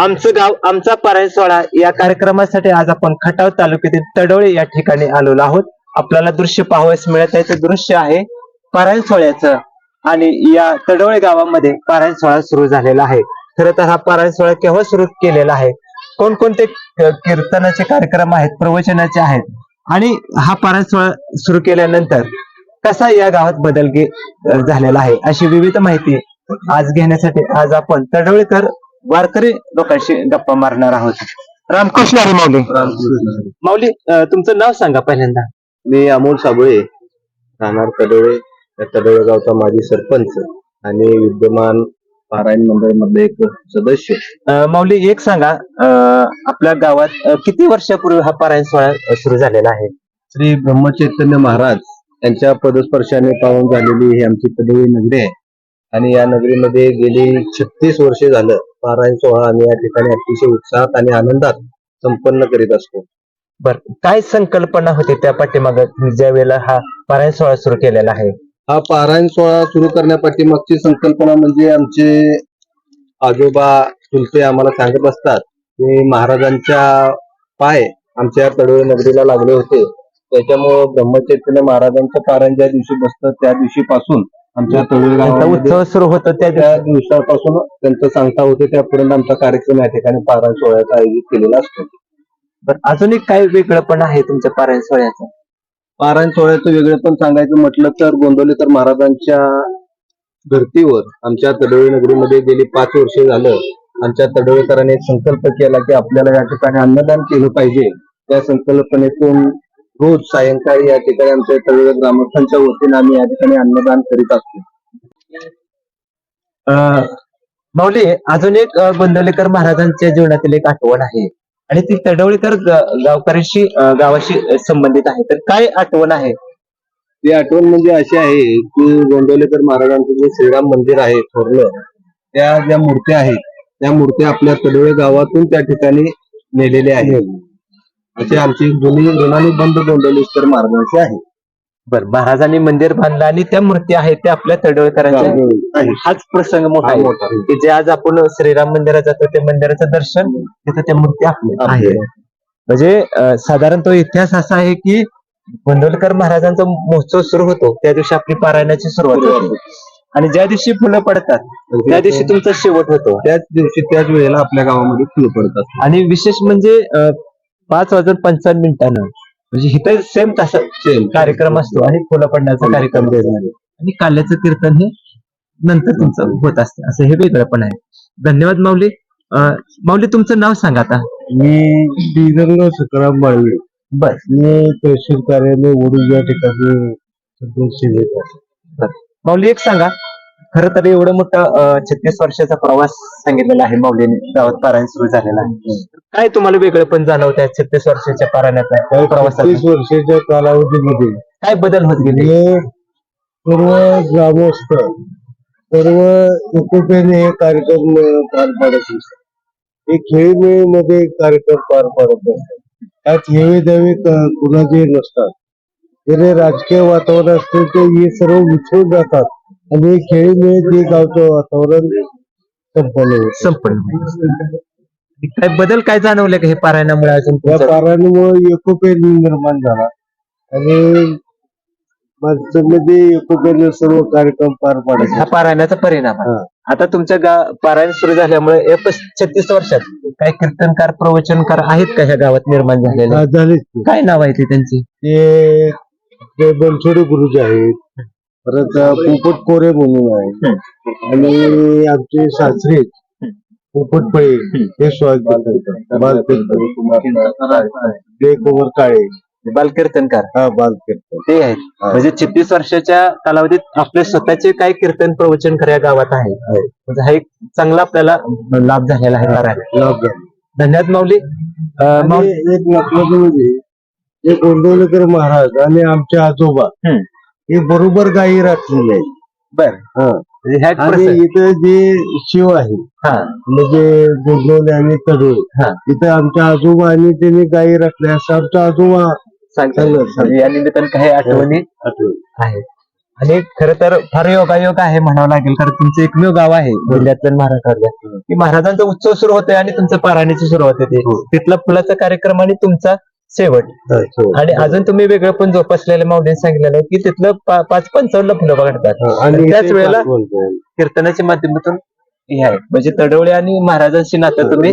आमचं गाव आमचा पारायण सोहळा या कार्यक्रमासाठी आज आपण खटाव तालुक्यातील तडोळे या ठिकाणी आलेलो आहोत. आपल्याला दृश्य पाहावयास मिळत आहे. ते दृश्य आहे पराय सोहळ्याचं. आणि या तडोळे गावामध्ये पारायण सोहळा सुरू झालेला आहे. खरं तर हा पारायण सोहळा केव्हा सुरू केलेला आहे? कोणकोणते कीर्तनाचे कार्यक्रम आहेत प्रवचनाचे आहेत? आणि हा पारायण सोहळा सुरू केल्यानंतर कसा या गावात बदल झालेला आहे? अशी विविध माहिती आज घेण्यासाठी आज आपण तडवळीकर वारकरी लोकांशी गप्पा मारणार आहोत. रामकृष्ण हरी माऊली माऊली अ, तुमचं नाव सांगा पहिल्यांदा. मी अमोल साबळे राहणार तडोळे या तडोळे गावचा माजी सरपंच आणि विद्यमान पारायण मंडळ मधले एक सदस्य. अ, माऊली एक सांगा अ, आपल्या गावात अ, किती वर्षापूर्वी हा पारायण सोहळा सुरू झालेला आहे? श्री ब्रह्मचैतन्य महाराज यांच्या पदस्पर्शाने पावन झालेली ही आमची तडोळी नगरी आहे. आणि या नगरीमध्ये गेली छत्तीस वर्षे झालं. पारायण सोहळा आम्ही या ठिकाणी अतिशय उत्साहात आणि आनंदात संपन्न करीत असतो. बर. काय संकल्पना होती त्या पाठीमाग? ज्या वेळेला हा पारायण सोहळा सुरू केलेला आहे? हा पारायण सोहळा सुरू करण्यापाठीमागची संकल्पना म्हणजे आमचे आजोबा चुलते आम्हाला सांगत असतात की महाराजांच्या पाय आमच्या तडोळे नगरीला लागले होते. त्याच्यामुळं ब्रह्मचैतन्य महाराजांचं पारायण ज्या दिवशी बसतं त्या दिवशीपासून आमच्या तळोळे त्यांचा गावामध्ये उत्सव सुरू होतो त्या त्या दिवशी. दिवसापासून त्यांचं सांगता होते त्यापर्यंत आमचा कार्यक्रम या ठिकाणी पारायण सोहळ्याचा आयोजित केलेला असतो. बरं, अजून एक काय वेगळं पण आहे तुमच्या पारायण सोहळ्याचं? पारायण सोहळ्याचं वेगळे पण सांगायचं म्हटलं तर गोंदवलेकर महाराजांच्या धर्तीवर आमच्या तडोळी नगरीमध्ये गेली पाच वर्षे झालं आमच्या तडोळीकरांनी एक संकल्प केला की आपल्याला या ठिकाणी अन्नदान केलं पाहिजे. त्या संकल्पनेतून रोज सायंकाळी या ठिकाणी आमच्या तडोळी ग्रामस्थांच्या वतीने आम्ही या ठिकाणी अन्नदान करीत असतो. अं, माऊली अजून एक अं, गोंदवलेकर महाराजांच्या जीवनातील एक आठवण आहे. आणि ती तडवळीकर गावकऱ्याशी गावाशी संबंधित आहे. तर काय आठवण आहे? ती आठवण म्हणजे अशी आहे की गोंदवलेकर महाराजांचं जे श्रीराम मंदिर आहे थोरलं त्या ज्या मूर्त्या आहेत त्या मूर्त्या आपल्या तडोळे गावातून त्या ठिकाणी नेलेल्या आहेत. अशी आमची जुनी ऋणानुबंध गोंदवलेकर महाराजांची आहे. बर महाराजांनी मंदिर बांधलं आणि त्या मूर्ती आहेत त्या आपल्या तडवळकरांच्या आहे. हाच प्रसंग मोठा हा आहे मोठा आहे. की जे आज आपण श्रीराम मंदिरात जातो त्या मंदिराचं दर्शन तिथं त्या मूर्ती आपल्या आहे. म्हणजे अं, साधारण तो इतिहास असा आहे की गोंदवलकर महाराजांचा महोत्सव सुरू होतो त्या दिवशी आपली पारायणाची सुरुवात होते. आणि ज्या दिवशी फुलं पडतात त्या दिवशी तुमचा शेवट होतो. त्याच दिवशी त्याच वेळेला आपल्या गावामध्ये फुलं पडतात. आणि विशेष म्हणजे अं, पाच वाजून पंचावन्न मिनिटानं. म्हणजे इथं सेम तसा Same. कार्यक्रम असतो आणि फुलं पडण्याचा कार्यक्रम आणि काल्याचं कीर्तन हे नंतर तुमचं होत असतं. असं हे वेगळं पण आहे. धन्यवाद माऊली. माऊली तुमचं नाव सांगा आता. मी श्रीरंग सकाराम बर. मी तहसील कार्यालय वडूज या ठिकाणी. माऊली एक सांगा. खर तर एवढं मोठं छत्तीस वर्षाचा प्रवास सांगितलेला आहे माऊलीने गावात पारायण सुरू झालेला आहे. काय तुम्हाला वेगळं पण जाणवत आहे छत्तीस वर्षाच्या पारायणाचा प्रवासात? तीस वर्षाच्या कालावधीमध्ये. काय बदल होत गेले? हे सर्व ग्रामस्थ सर्व एकोप्याने हे कार्यक्रम पार पाडत असतात हे खेळीमेळीमध्ये कार्यक्रम पार पाडत असतात त्यात हेवे दावे क- कुणाचे नसतात. जरी राजकीय वातावरण असते ते हे सर्व विसरून जातात. आणि खेळीमेळीत हे गावचं वातावरण संपन्न होतं. संपन्न काय बदल काय जाणवले का हे पारायणामुळे अजून या तुमचं? पारायणामुळे एकोपे निर्माण झाला आणि माणसामध्ये एकोप्याने सर्व कार्यक्रम पार हा पाडायचे पारायणाचा परिणाम आहे. हा. आता तुमच्या गा- पारायण सुरू झाल्यामुळे या पस- छत्तीस वर्षात काही कीर्तनकार प्रवचनकार आहेत का ह्या गावात निर्माण झालेले हा, झालेच ते. काय नाव आहे ते त्यांची ते ते बनसोडे गुरुजी आहेत परत पोपट कोरे म्हणून आहे. आणि आमचे सासरे पोपट पळे हे स्वागत कुमार काळे. बालकीर्तनकार. हा बाल कीर्तन ते आहेत. हा. म्हणजे छत्तीस वर्षाच्या कालावधीत आपले स्वतःचे काही कीर्तन प्रवचनकार या गावात आहे. म्हणजे हा एक चांगला आपल्याला लाभ झालेला आहे. लाभ झाला. धन्यवाद माऊली. आणि एक महत्वाचं म्हणजे हे गोंदवलेकर महाराज आणि आमचे आजोबा. हे बरोबर गायी राखलेले आहेत. बर. हा. म्हणजे ह्या आणि प्रसंग- इथं जे शिव आहे हा. म्हणजे गोंदवले आणि तडोळे हा. इथं आमच्या आजोबा आणि त्यांनी गायी राखल्या. असं आमच्या आजोबा सांगता सांगा, म्हणजे या निमित्तानं काही आठवणी आठवलं. आहेत. आणि खर तर फार योगायोग आहे म्हणावं लागेल कारण तुमचं एकमेव गाव आहे जिल्ह्यातलं महाराष्ट्रातलं की महाराजांचा उत्सव सुरू होतोय आणि तुमचं पारायणाची सुरुवात होते. हो. तिथला फुलाचा कार्यक्रम आणि तुमचा शेवट. आणि अजून तुम्ही वेगळं पण जोपासलेल्या माऊलीने सांगितलेलं आहे की तिथलं पा- पाच पंचावन्न फुलं बघतात आणि त्याच वेळेला. कीर्तनाच्या माध्यमातून हे आहे. म्हणजे तडवळे आणि महाराजांशी नातं तुम्ही.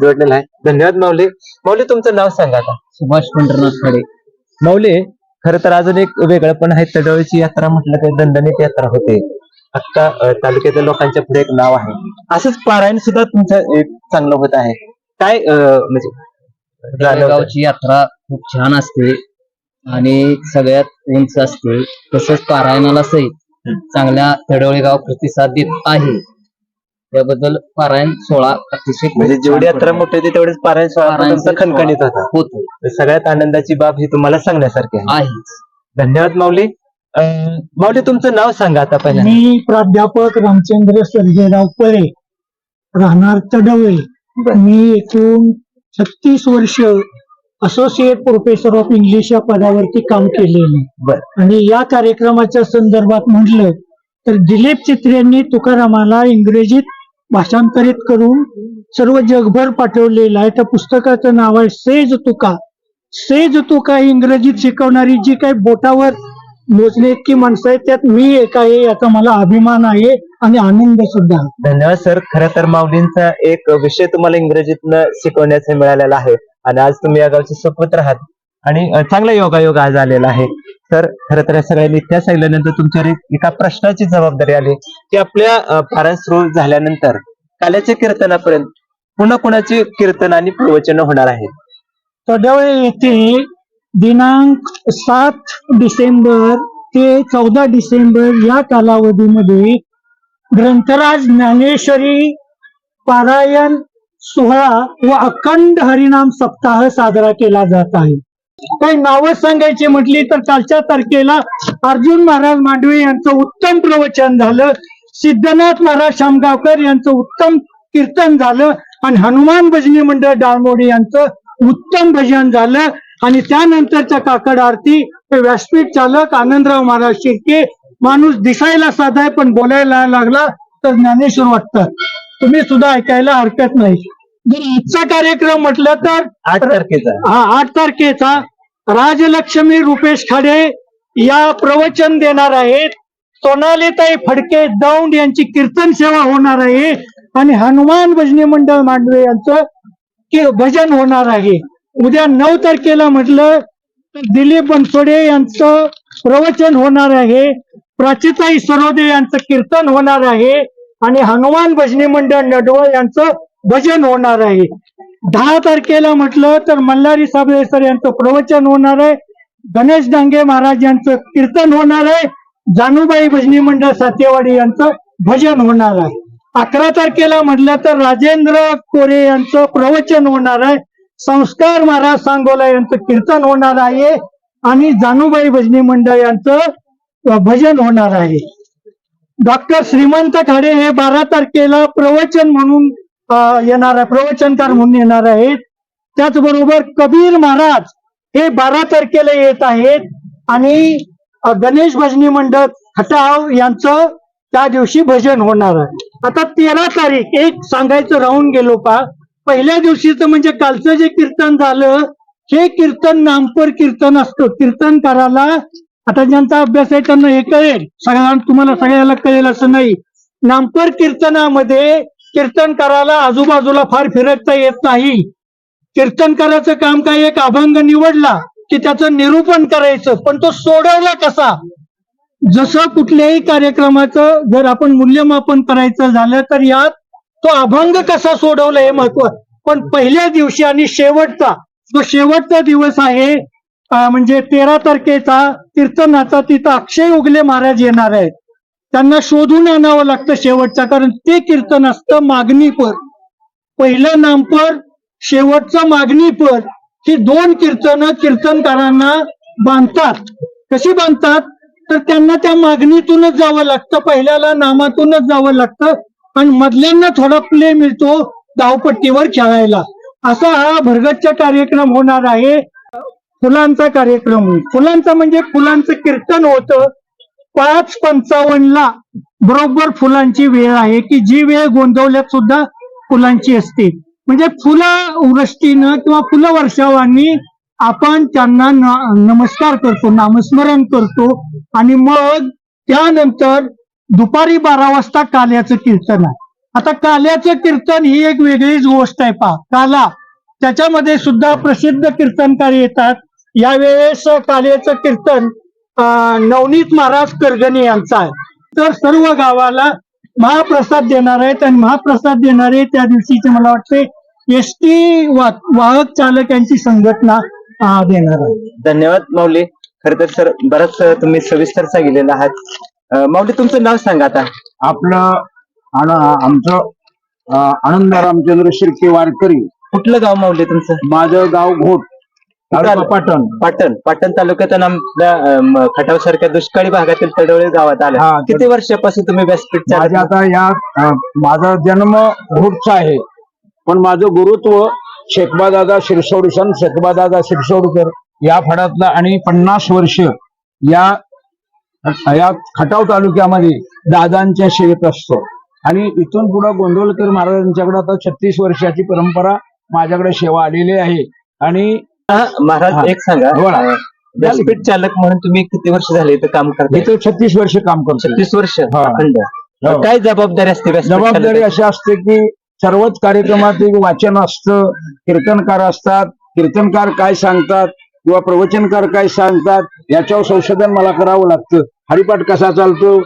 जोडलेलं आहे. धन्यवाद माऊली. माऊली तुमचं नाव सांगा आता. सुभाष पंढरनाथ खडे. माऊली खरं तर अजून एक वेगळं पण आहे. तडवळीची यात्रा म्हटलं तर दंडनीत यात्रा होते. आता अं, तालुक्यातील लोकांच्या पुढे एक नाव आहे. असंच पारायण सुद्धा तुमचं एक चांगलं होत आहे. काय अं, म्हणजे? गावची यात्रा खूप छान असते आणि सगळ्यात उंच असते. तसंच पारायणाला सहित चांगल्या तडवळे गाव प्रतिसाद देत आहे. त्याबद्दल पारायण सोहळा अतिशय म्हणजे जेवढी यात्रा मोठी होती तेवढीच पारायण सोहळा खणखणीत होता. होतो सगळ्यात आनंदाची बाब ही तुम्हाला सांगण्यासारखी आहे. आहे. धन्यवाद माऊली. माऊली तुमचं नाव सांगा आता पहिला मी प्राध्यापक रामचंद्र सर्जेराव पळे राहणार तडवळे. मी एकूण छत्तीस वर्ष असोसिएट प्रोफेसर ऑफ इंग्लिश या पदावरती काम केलेले. आणि या कार्यक्रमाच्या संदर्भात म्हटलं तर दिलीप चित्रेंनी तुकारामाला इंग्रजीत भाषांतरित करून सर्व जगभर पाठवलेलं आहे. त्या पुस्तकाचं नाव आहे सेज तुका. सेज तुका इंग्रजीत शिकवणारी जी काही बोटावर मोजणे इतकी माणसं आहेत त्यात मी एक आहे याचा मला अभिमान आहे. आणि आनंद सुद्धा. धन्यवाद सर. खरं तर माऊलींचा एक विषय तुम्हाला इंग्रजीतनं शिकवण्याचा मिळालेला आहे. आणि आज तुम्ही या गावचे सुपुत्र आहात आणि चांगला योगायोग आज आलेला आहे. तर खरं तर या सगळ्या इतिहास ऐकल्यानंतर तुमच्यावर एक- प्रश्नाची जबाबदारी आली की आपल्या पारायण सुरू झाल्यानंतर काल्याच्या कीर्तनापर्यंत पुन्हा कुणाची कीर्तन आणि प्रवचन होणार आहेत. तडवळे येथे दिनांक सात डिसेंबर ते चौदा डिसेंबर या कालावधीमध्ये ग्रंथराज ज्ञानेश्वरी पारायण सोहळा व अखंड हरिनाम सप्ताह साजरा केला जात आहे. काही नावं सांगायची म्हटली तर कालच्या तारखेला अर्जुन महाराज मांडवी यांचं उत्तम प्रवचन झालं. सिद्धनाथ महाराज शामगावकर यांचं उत्तम कीर्तन झालं. आणि हनुमान भजनी मंडळ डाळमोडी यांचं उत्तम भजन झालं. आणि त्यानंतरच्या काकड आरती व्यासपीठ चालक आनंदराव महाराज शिर्के माणूस दिसायला साधा आहे पण बोलायला लागला तर ज्ञानेश्वर वाटतात. तुम्ही सुद्धा ऐकायला हरकत नाही. जर आजचा कार्यक्रम म्हटलं तर आठ तारखेचा. हा आठ तारखेचा राजलक्ष्मी रुपेश खाडे या प्रवचन देणार आहेत. सोनालीताई फडके दौंड यांची कीर्तन सेवा होणार आहे. आणि हनुमान भजनी मंडळ मांडवे यांचं की- भजन होणार आहे. उद्या नऊ तारखेला म्हटलं तर दिलीप बनसोडे यांचं प्रवचन होणार आहे. प्राचीताई सरोदे यांचं कीर्तन होणार आहे आणि हनुमान भजनी मंडळ नडवळ यांचं भजन होणार आहे. दहा तारखेला म्हटलं तर मल्हारी साबळेसर यांचं प्रवचन होणार आहे. गणेश डांगे महाराज यांचं कीर्तन होणार आहे. जानूबाई भजनी मंडळ सातेवाडी यांचं भजन होणार आहे. अकरा तारखेला म्हटलं तर राजेंद्र कोरे यांचं प्रवचन होणार आहे. संस्कार महाराज सांगोला यांचं कीर्तन होणार आहे. आणि जानूबाई भजनी मंडळ यांचं भजन होणार आहे. डॉक्टर श्रीमंत खाडे हे बारा तारखेला प्रवचन म्हणून येणार आहे प्रवचनकार म्हणून येणार आहेत. त्याचबरोबर कबीर महाराज हे बारा तारखेला येत आहेत आणि गणेश भजनी मंडळ खटाव यांचं त्या दिवशी भजन होणार आहे. आता तेरा तारीख एक सांगायचं राहून गेलो पा पहिल्या दिवशीचं म्हणजे कालचं जे कीर्तन झालं हे कीर्तन नामपर कीर्तन असतं. कीर्तनकाराला आता ज्यांचा अभ्यास आहे त्यांना हे कळेल. सगळ्यांना तुम्हाला सगळ्याला कळेल असं नाही. नामपर कीर्तनामध्ये कीर्तनकाराला आजूबाजूला फार फिरकता येत नाही. कीर्तनकाराचं काम काय? एक अभंग निवडला की त्याचं निरूपण करायचं पण तो सोडवला कसा? जसं कुठल्याही कार्यक्रमाचं जर आपण मूल्यमापन करायचं झालं तर यात तो अभंग कसा सोडवला हे महत्त्व पण पहिल्या दिवशी आणि शेवटचा जो शेवटचा दिवस आहे म्हणजे तेरा तारखेचा कीर्तनाचा तिथं अक्षय उगले महाराज येणार आहेत. त्यांना शोधून आणावं लागतं शेवटचा कारण ते कीर्तन असतं मागणीपर. पहिलं नामपर शेवटचं मागणीपर. ही दोन कीर्तन कीर्तनकारांना बांधतात. कशी बांधतात? तर त्यांना त्या मागणीतूनच जावं लागतं पहिल्याला नामातूनच जावं लागतं आणि मधल्यांना थोडा प्ले मिळतो धावपट्टीवर खेळायला. असा हा भरगतचा कार्यक्रम होणार आहे. फुलांचा कार्यक्रम. होईल फुलांचा म्हणजे फुलांचं कीर्तन होतं. पाच पंचावन्नला बरोबर फुलांची वेळ आहे की जी वेळ गोंधवल्यात सुद्धा फुलांची असते. म्हणजे फुलं वृष्टीनं किंवा फुलं वर्षावांनी आपण त्यांना नमस्कार करतो नामस्मरण करतो आणि मग त्यानंतर दुपारी बारा वाजता काल्याचं कीर्तन आहे. आता काल्याचं कीर्तन ही एक वेगळीच गोष्ट आहे पहा. काला. त्याच्यामध्ये सुद्धा प्रसिद्ध कीर्तनकार येतात. यावेळेस काल्याचं कीर्तन नवनीत महाराज करगणे यांचा आहे. तर सर्व गावाला महाप्रसाद देणार आहेत आणि महाप्रसाद देणारे त्या दिवशीचे मला वाटते एस टी वाहक चालक यांची संघटना देणार आहे. धन्यवाद माऊली. खर तर सर बरंच तुम्ही सविस्तर सांगितलेलं आहात माऊली तुमचं नाव सांगा आता. आपलं आमचं आनंद रामचंद्र शिर्के वारकरी. कुठलं गाव माऊली तुमचं? माझं गाव घोट. तालुका पाटण. पाटण. पाटण तालुक्यातून आपल्या खटाव सारख्या दुष्काळी भागातील तडवळे गावात आले. हा, तर- किती वर्षापासून तुम्ही व्यासपीठ माझे चालवता? आता या अं, माझा जन्म घोटचा आहे. पण माझं गुरुत्व शेखबादादा शिरसोडसन शेखबादादा शिरसोडकर या फडातलं आणि पन्नास वर्ष या या खटाव तालुक्यामध्ये दादांच्या सेवेत असतो. आणि इथून पुढे गोंदवलकर महाराजांच्याकडे आता छत्तीस वर्षाची परंपरा माझ्याकडे सेवा आलेली आहे. आणि हा. महाराज एक सांगा बोला. अं, व्यासपीठ चालक म्हणून तुम्ही किती वर्ष झाले इथं काम करताय इथं छत्तीस वर्ष काम करतो छत्तीस वर्ष हा. अखंड हो. काय जबाबदारी असते व्यासपीठ जबाबदारी चालकाची? अशी असते की सर्वच कार्यक्रमात एक वाचन असतं कीर्तनकार असतात कीर्तनकार काय सांगतात किंवा प्रवचनकार काय सांगतात याच्यावर संशोधन मला करावं लागतं हरिपाठ कसा चालतो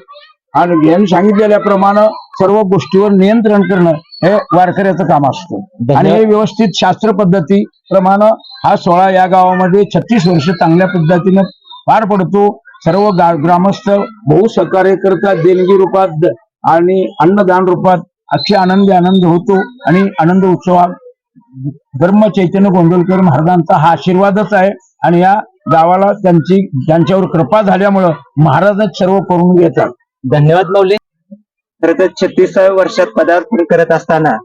आणि यांनी सांगितलेल्याप्रमाणे सर्व गोष्टीवर नियंत्रण करणं हे वारकऱ्याचं काम असतं आणि हे व्यवस्थित शास्त्र पद्धती प्रमाणे हा सोहळा या गावामध्ये छत्तीस वर्ष चांगल्या पद्धतीनं पार पडतो. सर्व ग्रामस्थ बहु सहकार्य करतात देणगी रूपात आणि अन्नदान रूपात अक्षय आनंदी आनंद होतो आणि आनंद उत्सवात धर्म चैतन्य गोंदवलकर महाराजांचा हा आशीर्वादच आहे. आणि या गावाला त्यांची त्यांच्यावर कृपा झाल्यामुळं महाराजच सर्व करून घेतात. धन्यवाद माऊली. खरं तर छत्तीसाव्या वर्षात पदार्पण करत असताना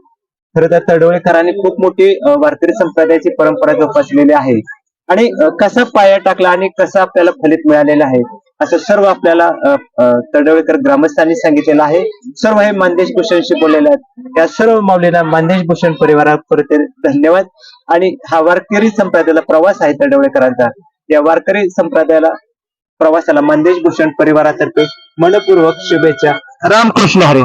खरं तर तडवळेकरांनी खूप मोठी वारकरी संप्रदायाची परंपरा जोपासलेली आहे. आणि कसा पाया टाकला आणि कसं आपल्याला फलित मिळालेलं आहे असं सर्व आपल्याला तडवळेकर ग्रामस्थांनी सांगितलेलं आहे. सर्व हे मानदेश भूषणशी बोललेले आहेत. या सर्व माऊलींना मानदेश भूषण परिवारापुरते धन्यवाद. आणि हा वारकरी संप्रदायाला प्रवास आहे तडवळेकरांचा. या वारकरी संप्रदायाला प्रवासाला मंदेश भूषण परिवारातर्फे मनपूर्वक शुभेच्छा. रामकृष्ण हरे.